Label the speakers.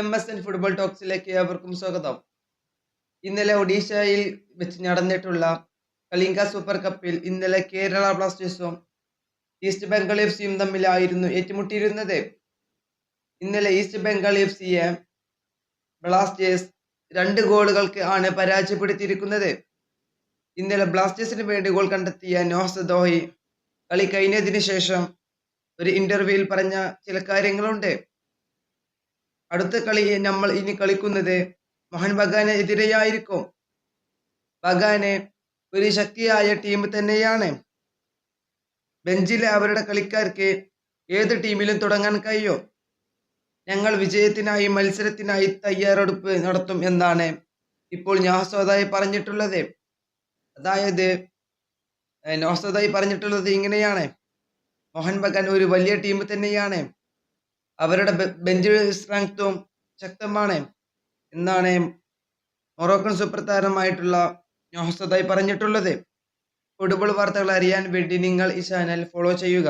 Speaker 1: M S N football ടോക്സിലേക്ക് ഏവർക്കും സ്വാഗതം. ഇന്നലെ ഒഡീഷയിൽ വെച്ച് നടന്നിട്ടുള്ള കലിംഗ സൂപ്പർ കപ്പിൽ ഇന്നലെ കേരള ബ്ലാസ്റ്റേഴ്സും ഈസ്റ്റ് ബംഗാൾ എഫ് സിയും തമ്മിലായിരുന്നു ഏറ്റുമുട്ടിയിരുന്നത്. ഇന്നലെ ഈസ്റ്റ് ബംഗാൾ എഫ് സിയെ ബ്ലാസ്റ്റേഴ്സ് രണ്ട് ഗോളുകൾക്ക് ആണ് പരാജയപ്പെടുത്തിയിരിക്കുന്നത്. ഇന്നലെ ബ്ലാസ്റ്റേഴ്സിന് വേണ്ടി ഗോൾ കണ്ടെത്തിയ നോഹസ് ദോഹി കളി കഴിഞ്ഞതിന് ശേഷം ഒരു ഇന്റർവ്യൂവിൽ പറഞ്ഞ ചില കാര്യങ്ങളുണ്ട്. അടുത്ത കളി നമ്മൾ ഇനി കളിക്കുന്നത് മോഹൻ ബഗാനെ എതിരെയായിരിക്കും. ബഗാനെ ഒരു ശക്തിയായ ടീം തന്നെയാണ്. ബെഞ്ചിലെ അവരുടെ കളിക്കാർക്ക് ഏത് ടീമിലും തുടങ്ങാൻ കഴിയും. ഞങ്ങൾ വിജയത്തിനായി മത്സരത്തിനായി തയ്യാറെടുപ്പ് നടത്തും എന്നാണ് ഇപ്പോൾ ഞാസോദായി പറഞ്ഞിട്ടുള്ളത്. അതായത് നോസോദായി പറഞ്ഞിട്ടുള്ളത് ഇങ്ങനെയാണ്. മോഹൻ ബഗാൻ ഒരു വലിയ ടീം തന്നെയാണ്. അവരുടെ ബെഞ്ച് സ്ട്രെങ്ത്തും ശക്തമാണ് എന്നാണ് മൊറോക്കൻ സൂപ്പർ താരമായിട്ടുള്ള ഞോഹസതായി പറഞ്ഞിട്ടുള്ളത്. ഫുട്ബോൾ വാർത്തകൾ അറിയാൻ വേണ്ടി നിങ്ങൾ ഈ ചാനൽ ഫോളോ ചെയ്യുക.